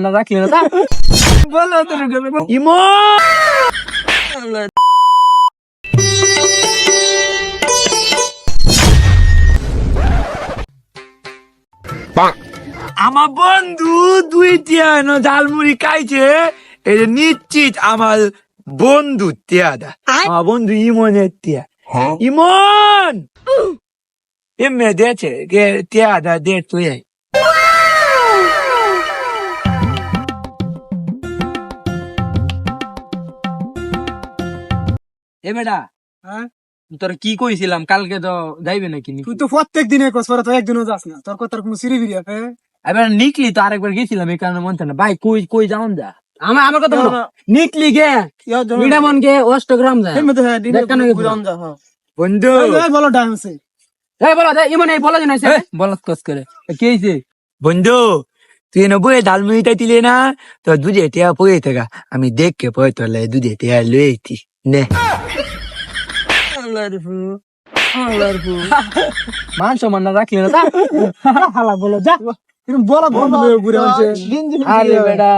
না। রাখলে না। বলো। তো ইমো! আমার বন্ধু দুই টিয়ান ঝালমুড়ি খাইছে এটা নিশ্চিত আমার বন্ধু টিয়াদা আমার বন্ধু ইমনের টিয়া। ইমন! এমনি দিয়েছে টিয়াদা দে তুই এ বেটা হ্যাঁ? তোর কি কইছিলাম? কালকে তো যাইবে নাকি তুই তো প্রত্যেক দিনে কস পরে তো একদিনও যাস না। তোর কথার কোনো সিঁড়ি বিড়ি আছে? এবার নিকলি তো আরেকবার গেছিলাম এই কারণে মনতে না। ভাই কই কই যাওন যা। আমার আমার কথা বলো নিকলি গে মিডামন গে অষ্টগ্রাম যায়। দেখানো গেছিল। বন্ধু। বলো আছে এই বলো দে ইমন এই বলো জানাই বলত কস করে। কি হইছে? বন্ধু তুই এনে বই ডালমুড়িটা দিলে না? তো দুধে টিয়া পড়ে থাকা। আমি দেখকে পড়ে তোলে দুধে টিয়া লইতি। নে। মান সম্মান না রাখলে না? হালা বলো যা। বলো বন্ধ হয়ে ঘুরে আছে আরে বেটা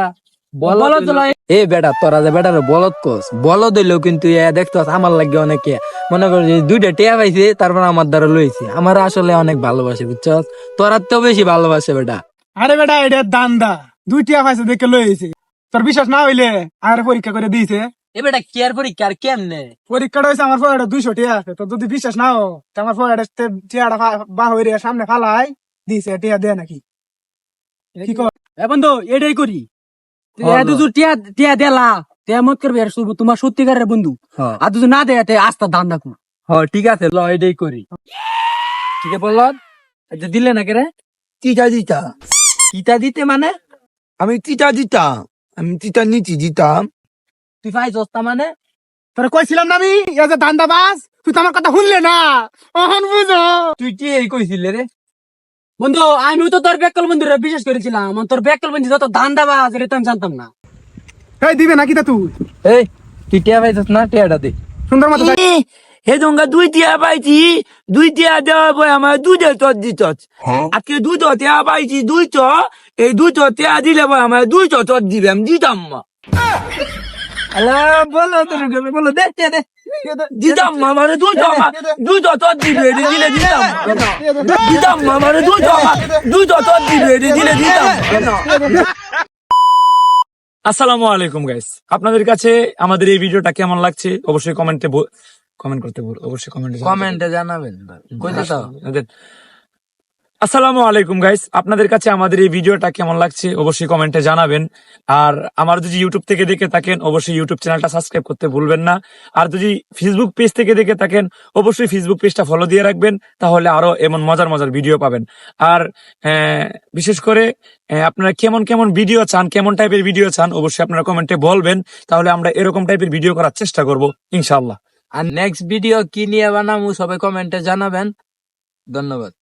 এ বেটা তোরা যে বেটার বলদ কস। বলদ হইলেও কিন্তু দেখতো আমার লাগে অনেকে। মনে কর যে দুইটা টিয়া পাইছে তারপর আমার দ্বারা লইছে। আমার আসলে অনেক ভালোবাসে বুঝছস? তোরা তো বেশি ভালোবাসে বেটা। আরে বেটা এটা দান্দা। দুই টিয়া পাইছে দেখে লইছে। তোর বিশ্বাস না হইলে আর পরীক্ষা করে দিয়েছে। এ বেটা কেয়ার পরীক্ষা? আর কেমনে? পরীক্ষাটা হয়েছে আমার ফোয়াটা দুইশো টিয়া আছে। তো যদি বিশ্বাস না হো তো আমার ফোয়াটা টিয়াটা বা হয়ে সামনে ফালাই দিছে টিয়া দেয় নাকি? কি কর? এ বন্ধু এটাই করি। টিয়া টিয়া দেলা। শুধু তোমার সত্যিকারের বন্ধু। হ্যাঁ। আর যদি না দেয় তে আস্তা দান দেখো হ্যাঁ, ঠিক আছে ল এটাই করি। ঠিক এটা দিলে না কে রে? চিটা দিতা। ইটা দিতে মানে? আমি চিটা দিতাম। আমি চিটা নিচি দিতাম। তুই ভাই জস্তা মানে? তোরা কইছিলাম না আমি? এই যে দান্দা বাস তুই তো আমার কথা শুনলে না। অহন বুঝো। তুই কি এই কইছিলে রে? বন্ধু আমি তো তোর বেকল বন্ধু বিশ্বাস করেছিলাম। আমার তোর বেকল বন্ধু যত দান দাবা এটা তো আমি জানতাম না। এই দিবে নাকি তা তুই? এই তুই টিয়া পাইছিস না? টিয়াটা দে। সুন্দর মতো হে দঙ্গা দুই টিয়া পাইছি। দুই টিয়া দেওয়ার পরে আমার দুধে তত দিত আজকে দুটো টিয়া পাইছি দুইটো এই দুটো টিয়া দিলে পরে আমার দুইটো তত দিবে আমি দিতাম বলো দে দে দে দিতাম দিবে এটা দিলে দিতাম। দিতাম দিবে এটা দিলে দিতাম। আসসালামু আলাইকুম গাইস আপনাদের কাছে আমাদের এই ভিডিওটা কেমন লাগছে? অবশ্যই কমেন্টে কমেন্ট করতে বল অবশ্যই কমেন্টে কমেন্টে জানাবেন কইতে তো আসসালামু আলাইকুম গাইস আপনাদের কাছে আমাদের এই ভিডিওটা কেমন লাগছে অবশ্যই কমেন্টে জানাবেন। আর আমার যদি ইউটিউব থেকে দেখে থাকেন অবশ্যই ইউটিউব চ্যানেলটা সাবস্ক্রাইব করতে ভুলবেন না। আর যদি ফেসবুক পেজ থেকে দেখে থাকেন অবশ্যই ফেসবুক পেজটা ফলো দিয়ে রাখবেন তাহলে আরও এমন মজার মজার ভিডিও পাবেন। আর আহ, বিশেষ করে আহ, আপনারা কেমন কেমন ভিডিও চান কেমন টাইপের ভিডিও চান অবশ্যই আপনারা কমেন্টে বলবেন তাহলে আমরা এরকম টাইপের ভিডিও করার চেষ্টা করব ইনশাআল্লাহ। আর নেক্সট ভিডিও কি নিয়ে বানাবো সবাই কমেন্টে জানাবেন। ধন্যবাদ।